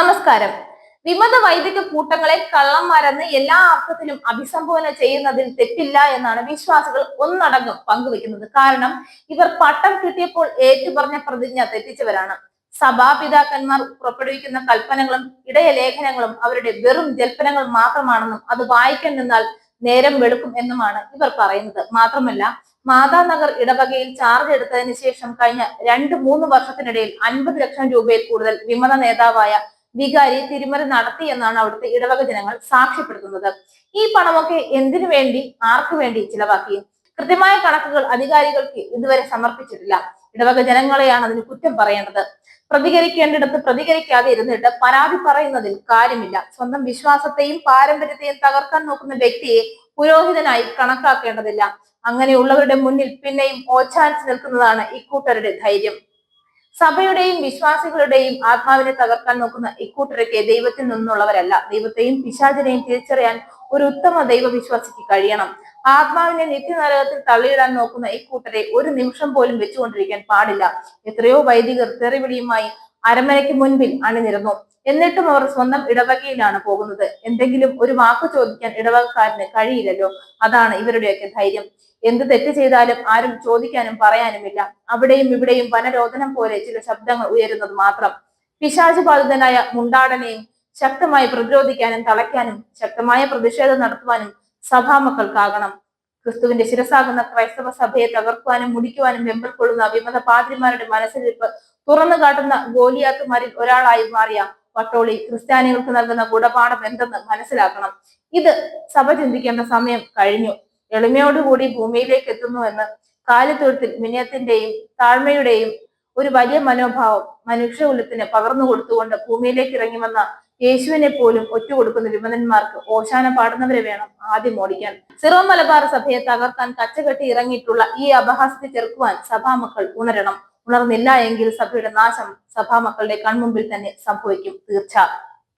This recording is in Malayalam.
നമസ്കാരം. വിമത വൈദിക കൂട്ടങ്ങളെ കള്ളന്മാരെന്ന് എല്ലാ അർത്ഥത്തിലും അഭിസംബോധന ചെയ്യുന്നതിൽ തെറ്റില്ല എന്നാണ് വിശ്വാസികൾ ഒന്നടങ്കം പങ്കുവെക്കുന്നത് കാരണം ഇവർ പട്ടം കിട്ടിയപ്പോൾ ഏറ്റുപറഞ്ഞ പ്രതിജ്ഞ തെറ്റിച്ചവരാണ്. സഭാപിതാക്കന്മാർ പുറപ്പെടുവിക്കുന്ന കൽപ്പനകളും ഇടയലേഖനങ്ങളും അവരുടെ വെറും ജൽപ്പനങ്ങൾ മാത്രമാണെന്നും അത് വായിക്കാൻ നിന്നാൽ നേരം വെളുക്കും എന്നുമാണ് ഇവർ പറയുന്നത്. മാത്രമല്ല മാതാനഗർ ഇടവകയിൽ ചാർജ് എടുത്തതിന് ശേഷം കഴിഞ്ഞ രണ്ട് മൂന്ന് വർഷത്തിനിടയിൽ അൻപത് ലക്ഷം രൂപയിൽ കൂടുതൽ വിമത നേതാവായ വികാരി തിരുമറി നടത്തി എന്നാണ് അവിടുത്തെ ഇടവക ജനങ്ങൾ സാക്ഷ്യപ്പെടുത്തുന്നത്. ഈ പണമൊക്കെ എന്തിനു വേണ്ടി ആർക്കു വേണ്ടി ചിലവാക്കി? കൃത്യമായ കണക്കുകൾ അധികാരികൾക്ക് ഇതുവരെ സമർപ്പിച്ചിട്ടില്ല. ഇടവക ജനങ്ങളെയാണ് അതിന് കുറ്റം പറയേണ്ടത്. പ്രതികരിക്കേണ്ടിടത്ത് പ്രതികരിക്കാതെ ഇരുന്നിട്ട് പരാതി പറയുന്നതിൽ കാര്യമില്ല. സ്വന്തം വിശ്വാസത്തെയും പാരമ്പര്യത്തെയും തകർക്കാൻ നോക്കുന്ന വ്യക്തിയെ പുരോഹിതനായി കണക്കാക്കേണ്ടതില്ല. അങ്ങനെയുള്ളവരുടെ മുന്നിൽ പിന്നെയും ഓച്ചാനിച്ച് നിൽക്കുന്നതാണ് ഇക്കൂട്ടരുടെ ധൈര്യം. സഭയുടെയും വിശ്വാസികളുടെയും ആത്മാവിനെ തകർക്കാൻ നോക്കുന്ന ഇക്കൂട്ടരൊക്കെ ദൈവത്തിൽ നിന്നുള്ളവരല്ല. ദൈവത്തെയും പിശാചിനെയും തിരിച്ചറിയാൻ ഒരു ഉത്തമ ദൈവവിശ്വാസിക്ക് കഴിയണം. ആത്മാവിനെ നിത്യനരകത്തിൽ തള്ളിയിടാൻ നോക്കുന്ന ഇക്കൂട്ടരെ ഒരു നിമിഷം പോലും വെച്ചുകൊണ്ടിരിക്കാൻ പാടില്ല. എത്രയോ വൈദികർ തെറിവിളിയുമായി അരമനയ്ക്ക് മുൻപിൽ അണിനിരന്നു. എന്നിട്ടും അവർ സ്വന്തം ഇടവകയിലാണ് പോകുന്നത്. എന്തെങ്കിലും ഒരു വാക്ക് ചോദിക്കാൻ ഇടവകക്കാരന് കഴിയില്ലല്ലോ. അതാണ് ഇവരുടെയൊക്കെ ധൈര്യം. എന്ത് തെറ്റ് ചെയ്താലും ആരും ചോദിക്കാനും പറയാനുമില്ല. അവിടെയും ഇവിടെയും വനരോധനം പോലെ ചില ശബ്ദങ്ങൾ ഉയരുന്നത് മാത്രം. പിശാചു ബാധിതനായ മുണ്ടാടനെയും ശക്തമായി പ്രതിരോധിക്കാനും തളയ്ക്കാനും ശക്തമായ പ്രതിഷേധം നടത്തുവാനും സഭാമക്കൾക്കാകണം ക്രിസ്തുവിന്റെ ശിരസാകുന്ന ക്രൈസ്തവ സഭയെ തകർക്കുവാനും മുടിക്കുവാനും വെമ്പൽ കൊള്ളുന്ന വിമത പാതിരിമാരുടെ മനസ്സിലിപ്പ് തുറന്നു കാട്ടുന്ന ഗോലിയാത്തുമാരിൽ ഒരാളായി മാറിയ വട്ടോളി ക്രിസ്ത്യാനികൾക്ക് നൽകുന്ന ഗുണപാഠം എന്തെന്ന് മനസ്സിലാക്കണം. ഇത് സഭ ചിന്തിക്കേണ്ട സമയം കഴിഞ്ഞു. എളിമയോടുകൂടി ഭൂമിയിലേക്ക് എത്തുന്നു എന്ന് കാലിത്തൊഴുത്തിൽ വിനയത്തിന്റെയും താഴ്മയുടെയും ഒരു വലിയ മനോഭാവം മനുഷ്യകുലത്തിന് പകർന്നു കൊടുത്തുകൊണ്ട് ഭൂമിയിലേക്ക് ഇറങ്ങി വന്ന യേശുവിനെ പോലും ഒറ്റുകൊടുക്കുന്ന വിമതന്മാർക്ക് ഓശാന പാടുന്നവരെ വേണം ആദ്യം ഓടിക്കാൻ. സിറോ മലബാർ സഭയെ തകർക്കാൻ കച്ചകെട്ടി ഇറങ്ങിയിട്ടുള്ള ഈ അപഹാസത്തെ ചെറുക്കുവാൻ സഭാമക്കൾ ഉണരണം. ഉണർന്നില്ല എങ്കിൽ സഭയുടെ നാശം സഭാമക്കളുടെ കൺമുമ്പിൽ തന്നെ സംഭവിക്കും തീർച്ച.